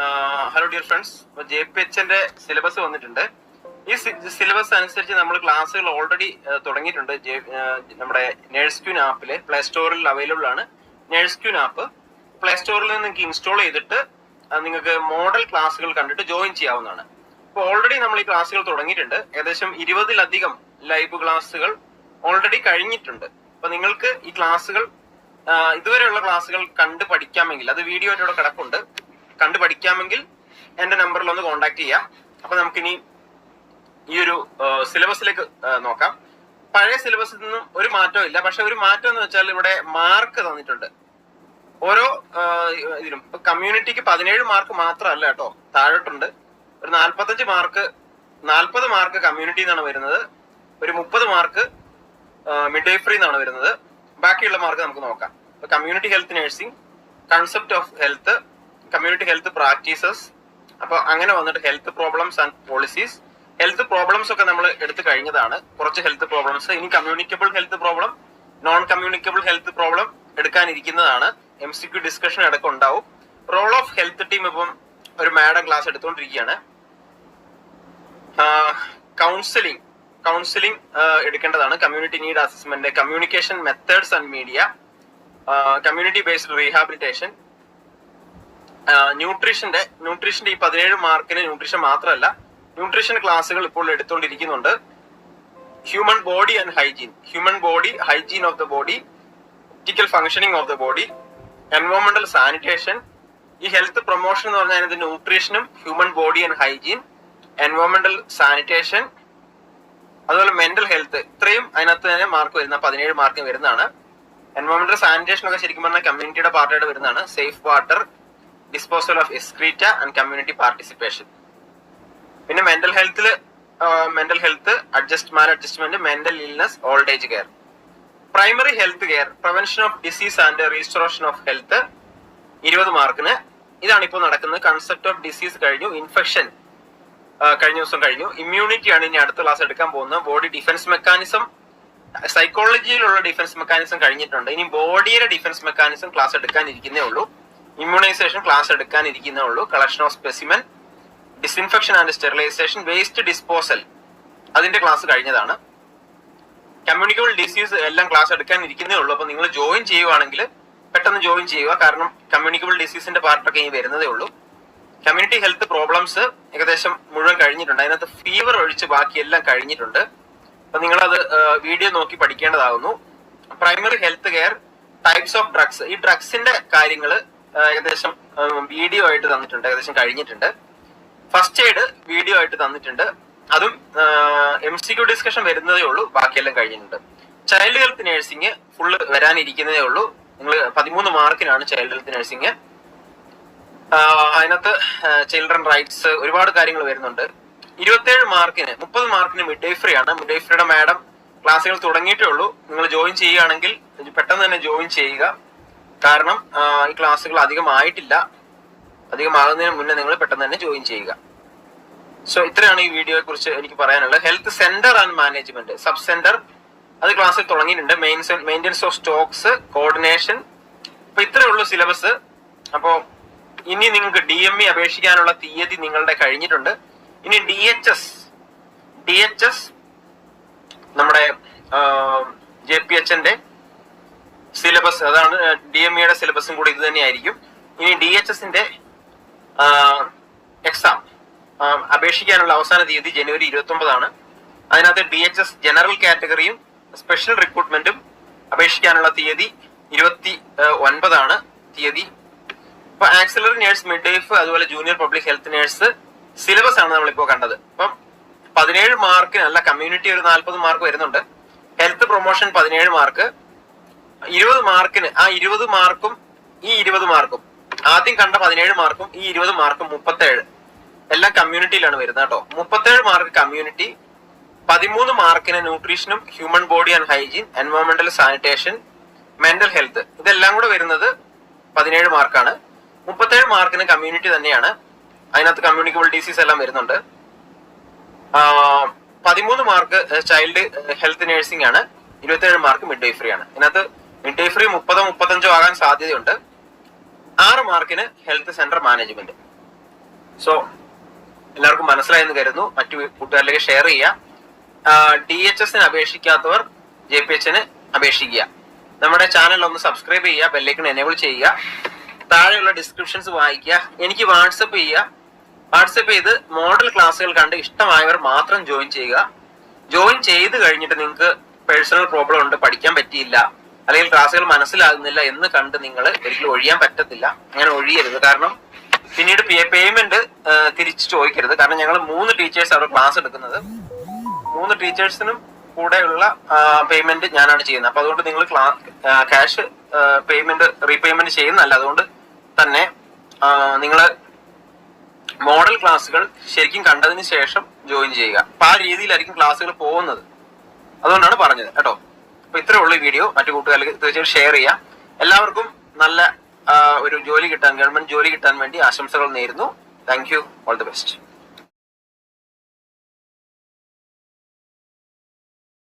Hello dear friends J P എച്ചിന്റെ syllabus വന്നിട്ടുണ്ട്. ഈ syllabus അനുസരിച്ച് നമ്മൾ ക്ലാസ്സുകൾ ഓൾറെഡി തുടങ്ങിയിട്ടുണ്ട്. നമ്മുടെ നേഴ്സ് ക്യൂൻ ആപ്പിൽ പ്ലേ സ്റ്റോറിൽ അവൈലബിൾ ആണ്. നേഴ്സ് ക്യൂൻ ആപ്പ് പ്ലേ സ്റ്റോറിൽ നിന്ന് നിങ്ങൾക്ക് ഇൻസ്റ്റാൾ ചെയ്തിട്ട് നിങ്ങൾക്ക് മോഡൽ ക്ലാസ്സുകൾ കണ്ടിട്ട് ജോയിൻ ചെയ്യാവുന്നതാണ്. അപ്പോൾ ഓൾറെഡി നമ്മൾ ഈ ക്ലാസ്സുകൾ തുടങ്ങിയിട്ടുണ്ട്. ഏകദേശം ഇരുപതിലധികം ലൈവ് ക്ലാസ്സുകൾ ഓൾറെഡി കഴിഞ്ഞിട്ടുണ്ട്. അപ്പൊ നിങ്ങൾക്ക് ഈ ക്ലാസ്സുകൾ ഇതുവരെയുള്ള ക്ലാസ്സുകൾ കണ്ട് പഠിക്കാമെങ്കിൽ അത് വീഡിയോ ഇവിടെ കിടപ്പുണ്ട്. കണ്ട് പഠിക്കാമെങ്കിൽ എന്റെ നമ്പറിൽ ഒന്ന് കോൺടാക്ട് ചെയ്യാം. അപ്പൊ നമുക്കിനി ഈ ഒരു സിലബസിലേക്ക് നോക്കാം. പഴയ സിലബസിൽ നിന്നും ഒരു മാറ്റവും ഇല്ല. പക്ഷെ ഒരു മാറ്റം എന്ന് വെച്ചാൽ ഇവിടെ മാർക്ക് തന്നിട്ടുണ്ട്. ഓരോ ഇതിനും ഇപ്പൊ കമ്മ്യൂണിറ്റിക്ക് പതിനേഴ് മാർക്ക് മാത്രമല്ല കേട്ടോ. താഴോട്ടുണ്ട്. ഒരു നാൽപ്പത്തഞ്ച് മാർക്ക് നാൽപ്പത് മാർക്ക് കമ്മ്യൂണിറ്റി എന്നാണ് വരുന്നത്. ഒരു മുപ്പത് മാർക്ക് മിഡ് ഫ്രീ എന്നാണ് വരുന്നത്. ബാക്കിയുള്ള മാർക്ക് നമുക്ക് നോക്കാം. Community health nursing concept of health community health practices അപ്പൊ അങ്ങനെ വന്നിട്ട് health problems and policies health problems ഒക്കെ നമ്മൾ എടുത്തു കഴിഞ്ഞതാണ്. കുറച്ച് ഹെൽത്ത് പ്രോബ്ലംസ് ഇനി communicable health problem non communicable health problem എടുക്കാനിരിക്കുന്നതാണ്. M C Q discussion ഇടയ്ക്ക് ഉണ്ടാവും. റോൾ ഓഫ് ഹെൽത്ത് ടീം ഇപ്പം ഒരു മാഡം ക്ലാസ് എടുത്തുകൊണ്ടിരിക്കുകയാണ് കൗൺസിലിംഗ് കൗൺസിലിംഗ് എടുക്കേണ്ടതാണ്. Community need assessment communication methods and media community based rehabilitation ന്യൂട്രീഷന്റെ ന്യൂട്രീഷന്റെ ഈ പതിനേഴ് മാർക്കിന് ന്യൂട്രീഷൻ മാത്രമല്ല ന്യൂട്രീഷൻ ക്ലാസ്സുകൾ ഇപ്പോൾ എടുത്തുകൊണ്ടിരിക്കുന്നുണ്ട്. Human body and hygiene human body hygiene of the body optical functioning of the body എൻവയോൺമെന്റൽ sanitation ഈ ഹെൽത്ത് പ്രൊമോഷൻ എന്ന് പറഞ്ഞാൽ അതിന്റെ ന്യൂട്രീഷനും ഹ്യൂമൻ ബോഡി ആൻഡ് ഹൈജീൻ എൻവയോൺമെന്റൽ സാനിറ്റേഷൻ അതുപോലെ മെന്റൽ ഹെൽത്ത് ഇത്രയും അതിനകത്ത് തന്നെ മാർക്ക് വരുന്ന പതിനേഴ് മാർക്ക് വരുന്നതാണ്. എൻവയോൺമെന്റൽ സാനിറ്റേഷൻ ഒക്കെ ശരിക്കും പറഞ്ഞാൽ കമ്മ്യൂണിറ്റിയുടെ പാർട്ടായിട്ട് വരുന്നതാണ്. Safe water disposal of excreta and community participation പിന്നെ mental ഹെൽത്തിൽ mental health adjust man adjustment mental illness old age care primary health care prevention of disease and restoration of health ഇരുപത് മാർക്കിന് ഇതാണ് ഇപ്പോൾ നടക്കുന്നത്. കൺസെപ്റ്റ് ഓഫ് ഡിസീസ് കഴിഞ്ഞു infection കഴിഞ്ഞ ദിവസം കഴിഞ്ഞു. ഇമ്മ്യൂണിറ്റി ആണ് ഇനി അടുത്ത ക്ലാസ് എടുക്കാൻ പോകുന്നത്. ബോഡി ഡിഫൻസ് മെക്കാനിസം സൈക്കോളജിയിലുള്ള ഡിഫൻസ് മെക്കാനിസം കഴിഞ്ഞിട്ടുണ്ട്. ഇനി ബോഡിയുടെ ഡിഫൻസ് മെക്കാനിസം ക്ലാസ് എടുക്കാനിരിക്കുന്നേ ഉള്ളൂ. ഇമ്മ്യൂണൈസേഷൻ ക്ലാസ് എടുക്കാനിരിക്കുന്നേ ഉള്ളൂ. Collection of specimen disinfection and sterilisation waste disposal അതിന്റെ ക്ലാസ് കഴിഞ്ഞതാണ്. കമ്മ്യൂണിക്കബിൾ ഡിസീസ് എല്ലാം ക്ലാസ് എടുക്കാൻ ഇരിക്കുന്നേ ഉള്ളൂ. അപ്പൊ നിങ്ങൾ ജോയിൻ ചെയ്യുവാണെങ്കിൽ പെട്ടെന്ന് ജോയിൻ ചെയ്യുക. കാരണം കമ്മ്യൂണിക്കബിൾ ഡിസീസിന്റെ പാർട്ടൊക്കെ ഇനി വരുന്നതേ ഉള്ളൂ. കമ്മ്യൂണിറ്റി ഹെൽത്ത് പ്രോബ്ലംസ് ഏകദേശം മുഴുവൻ കഴിഞ്ഞിട്ടുണ്ട്. അതിനകത്ത് ഫീവർ ഒഴിച്ച് ബാക്കി എല്ലാം കഴിഞ്ഞിട്ടുണ്ട്. അപ്പൊ നിങ്ങളത് വീഡിയോ നോക്കി പഠിക്കേണ്ടതാകുന്നു primary health care types of drugs ഈ ഡ്രഗ്സിന്റെ കാര്യങ്ങൾ ഏകദേശം വീഡിയോ ആയിട്ട് തന്നിട്ടുണ്ട് ഏകദേശം കഴിഞ്ഞിട്ടുണ്ട്. ഫസ്റ്റ് എയ്ഡ് വീഡിയോ ആയിട്ട് തന്നിട്ടുണ്ട്. അതും എം സി ക്യു ഡിസ്കഷൻ വരുന്നതേ ഉള്ളൂ ബാക്കിയെല്ലാം കഴിഞ്ഞിട്ടുണ്ട്. ചൈൽഡ് ഹെൽത്ത് നഴ്സിംഗ് ഫുള്ള് വരാനിരിക്കുന്നതേ ഉള്ളൂ. നിങ്ങൾ പതിമൂന്ന് മാർക്കിനാണ് ചൈൽഡ് ഹെൽത്ത് നഴ്സിംഗ് അതിനകത്ത് ചിൽഡ്രൻ റൈറ്റ്സ് ഒരുപാട് കാര്യങ്ങൾ വരുന്നുണ്ട്. ഇരുപത്തേഴ് മാർക്കിന് മുപ്പത് മാർക്കിന് മിഡ് ഡേ ഫ്രീ ആണ്. മിഡ് ഡേ ഫ്രീയുടെ മാഡം ക്ലാസ്സുകൾ തുടങ്ങിയിട്ടേ ഉള്ളൂ. നിങ്ങൾ ജോയിൻ ചെയ്യുകയാണെങ്കിൽ പെട്ടെന്ന് തന്നെ ജോയിൻ ചെയ്യുക. കാരണം ഈ ക്ലാസ്സുകൾ അധികമായിട്ടില്ല. അധികമാകുന്നതിന് മുന്നേ നിങ്ങൾ പെട്ടെന്ന് തന്നെ ജോയിൻ ചെയ്യുക. സോ ഇത്രയാണ് ഈ വീഡിയോയെ കുറിച്ച് എനിക്ക് പറയാനുള്ളത്. Health centre and management sub centre അത് ക്ലാസ്സിൽ തുടങ്ങിയിട്ടുണ്ട്. മെയിന്റനൻസ് ഓഫ് സ്റ്റോക്സ് കോർഡിനേഷൻ അപ്പൊ ഉള്ളൂ സിലബസ് അപ്പോ ഇനി നിങ്ങൾക്ക് ഡി എം ഇ അപേക്ഷിക്കാനുള്ള തീയതി നിങ്ങളുടെ കഴിഞ്ഞിട്ടുണ്ട്. ഇനി D H S D H S നമ്മുടെ ജെ പി എച്ചിന്റെ സിലബസ് അതാണ് ഡി എം ഇയുടെ സിലബസും കൂടി ഇത് തന്നെയായിരിക്കും. ഇനി ഡി എച്ച് എസിന്റെ എക്സാം അപേക്ഷിക്കാനുള്ള അവസാന തീയതി ജനുവരി ഇരുപത്തി ഒമ്പതാണ് അതിനകത്ത് ഡി എച്ച് എസ് ജനറൽ കാറ്റഗറിയും സ്പെഷ്യൽ റിക്രൂട്ട്മെന്റും അപേക്ഷിക്കാനുള്ള തീയതി ഇരുപത്തി ഒൻപതാണ് തീയതി. ഇപ്പൊ ആക്സിലറി നേഴ്സ് മിഡ് അതുപോലെ junior public health nurse syllabus ആണ് നമ്മളിപ്പോ കണ്ടത്. അപ്പം പതിനേഴ് മാർക്കിനല്ല കമ്മ്യൂണിറ്റി ഒരു നാൽപ്പത് മാർക്ക് വരുന്നുണ്ട്. ഹെൽത്ത് പ്രൊമോഷൻ പതിനേഴ് മാർക്ക് ഇരുപത് മാർക്കിന് ആ ഇരുപത് മാർക്കും ഈ ഇരുപത് മാർക്കും. ആദ്യം കണ്ട പതിനേഴ് മാർക്കും ഈ ഇരുപത് മാർക്കും മുപ്പത്തേഴ്. എല്ലാം കമ്മ്യൂണിറ്റിയിലാണ് വരുന്നത് കേട്ടോ. മുപ്പത്തേഴ് മാർക്ക് കമ്മ്യൂണിറ്റി പതിമൂന്ന് മാർക്കിന് ന്യൂട്രീഷനും ഹ്യൂമൻ ബോഡി ആൻഡ് ഹൈജീൻ എൻവയോൺമെന്റൽ സാനിറ്റേഷൻ മെന്റൽ ഹെൽത്ത്. ഇതെല്ലാം കൂടെ വരുന്നത് പതിനേഴ് മാർക്കാണ്. മുപ്പത്തേഴ് മാർക്കിന് കമ്മ്യൂണിറ്റി തന്നെയാണ്. അതിനകത്ത് കമ്മ്യൂണിക്കബിൾ ഡിസീസ് എല്ലാം വരുന്നുണ്ട്. പതിമൂന്ന് മാർക്ക് ചൈൽഡ് ഹെൽത്ത് നഴ്സിംഗ് ആണ്. ഇരുപത്തേഴ് മാർക്ക് മിഡ് ഫ്രീ ആണ്. ഇതിനകത്ത് മിഡ് ഡേ ഫ്രീ മുപ്പതോ മുപ്പത്തഞ്ചോ ആകാൻ സാധ്യതയുണ്ട്. ആറ് മാർക്കിന് ഹെൽത്ത് സെന്റർ മാനേജ്മെന്റ് സോ എല്ലാവർക്കും മനസ്സിലായെന്ന് കരുതുന്നു. മറ്റു കൂട്ടുകാരിലേക്ക് ഷെയർ ചെയ്യുക ഡി എച്ച് എസിന് അപേക്ഷിക്കാത്തവർ ജെ പി എച്ചിന് അപേക്ഷിക്കുക. നമ്മുടെ ചാനൽ ഒന്ന് സബ്സ്ക്രൈബ് ചെയ്യുക ബെല്ലൈക്കൺ എനേബിൾ ചെയ്യുക. താഴെയുള്ള ഡിസ്ക്രിപ്ഷൻസ് വായിക്കുക. എനിക്ക് വാട്സപ്പ് ചെയ്യുക. വാട്സപ്പ് ചെയ്ത് മോഡൽ ക്ലാസ്സുകൾ കണ്ട് ഇഷ്ടമായവർ മാത്രം ജോയിൻ ചെയ്യുക. ജോയിൻ ചെയ്ത് കഴിഞ്ഞിട്ട് നിങ്ങൾക്ക് പേഴ്സണൽ പ്രോബ്ലം ഉണ്ട് പഠിക്കാൻ പറ്റിയില്ല. അല്ലെങ്കിൽ ക്ലാസ്സുകൾ മനസ്സിലാകുന്നില്ല എന്ന് കണ്ട് നിങ്ങൾ ഒരിക്കലും ഒഴിയാൻ പറ്റത്തില്ല. അങ്ങനെ ഒഴിയരുത്. കാരണം പിന്നീട് പേയ്മെന്റ് തിരിച്ചു ചോദിക്കരുത്. കാരണം ഞങ്ങൾ മൂന്ന് ടീച്ചേഴ്സ് അവിടെ ക്ലാസ് എടുക്കുന്നത്. മൂന്ന് ടീച്ചേഴ്സിനും കൂടെയുള്ള പേയ്മെന്റ് ഞാനാണ് ചെയ്യുന്നത്. അപ്പൊ അതുകൊണ്ട് നിങ്ങൾ ക്യാഷ് പേയ്മെന്റ് റീപേയ്മെന്റ് ചെയ്യുന്നല്ല അതുകൊണ്ട് തന്നെ നിങ്ങൾ മോഡൽ ക്ലാസ്സുകൾ ശരിക്കും കണ്ടതിന് ശേഷം ജോയിൻ ചെയ്യുക. അപ്പൊ ആ രീതിയിലായിരിക്കും ക്ലാസ്സുകൾ പോകുന്നത്. അതുകൊണ്ടാണ് പറഞ്ഞത്. കേട്ടോ? അപ്പൊ ഇത്രേ ഉള്ളൂ ഈ വീഡിയോ മറ്റു കൂട്ടുകാർക്ക് തീർച്ചയായും ഷെയർ ചെയ്യാം. എല്ലാവർക്കും നല്ല ഒരു ജോലി കിട്ടാൻ ഗവൺമെന്റ് ജോലി കിട്ടാൻ വേണ്ടി ആശംസകൾ നേരുന്നു. Thank you all the best